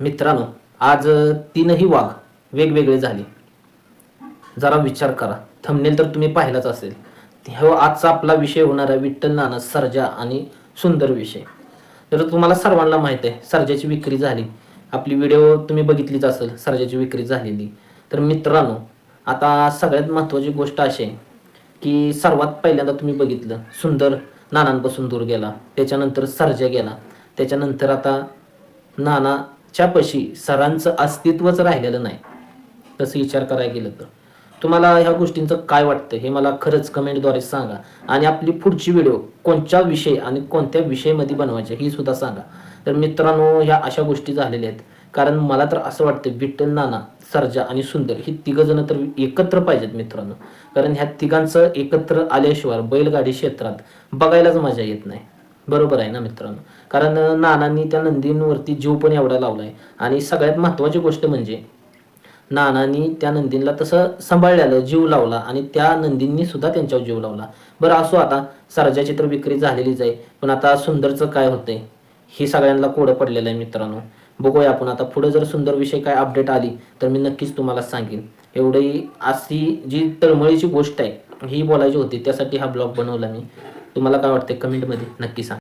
मित्रांनो आज तीनही वाघ वेगवेगळे झाले. जरा विचार करा. थंबनेल तर तुम्ही पाहिलाच असेल. ह्या आजचा आपला विषय होणार आहे विठ्ठल नाना सर्जा आणि सुंदर विषय. तर तुम्हाला सर्वांना माहीत आहे सर्जाची विक्री झाली. आपली व्हिडिओ तुम्ही बघितलीच असेल सर्जाची विक्री झालेली. तर मित्रांनो आता सगळ्यात महत्त्वाची गोष्ट अशी आहे की सर्वात पहिल्यांदा तुम्ही बघितलं सुंदर नानांपासून दूर गेला. त्याच्यानंतर सर्जा गेला. त्याच्यानंतर आता नाना च्यापाशी सरांचं अस्तित्वच राहिलेलं नाही. तसं विचार करायला गेलं तर. तुम्हाला ह्या गोष्टींचं काय वाटतं? हे मला खरंच कमेंटद्वारे सांगा. आणि आपली पुढची व्हिडिओ कोणत्या विषय आणि कोणत्या विषयामध्ये बनवायचे ही सुद्धा सांगा. तर मित्रांनो ह्या अशा गोष्टी झालेल्या आहेत. कारण मला तर असं वाटतं विठ्ठल नाना सर्जा आणि सुंदर ही तिघंजणं तर एकत्र पाहिजेत मित्रांनो. कारण ह्या तिघांचं एकत्र आल्याशिवाय बैलगाडी क्षेत्रात बघायलाच मजा येत नाही. बरोबर आहे ना मित्रांनो? कारण नानांनी त्या नंदींवरती जीव पण एवढा लावलाय. आणि सगळ्यात महत्त्वाची गोष्ट म्हणजे नानांनी त्या नंदींला तसं सांभाळलेलं जीव लावला आणि त्या नंदींनी सुद्धा त्यांच्यावर जीव लावला. बरं असो आता सरजा चित्र विक्री झालेलीच आहे पण आता सुंदरचं काय होतंय? हे सगळ्यांना कोडं पडलेलं आहे मित्रांनो. बघूया आपण आता पुढे जर सुंदर विषय काय अपडेट आली तर मी नक्कीच तुम्हाला सांगेन. एवढी अशी जी तळमळीची गोष्ट आहे ही बोलायची होती त्यासाठी हा ब्लॉग बनवला मी. तुम्हाला काय वाटते कमेंटमध्ये नक्की सांग.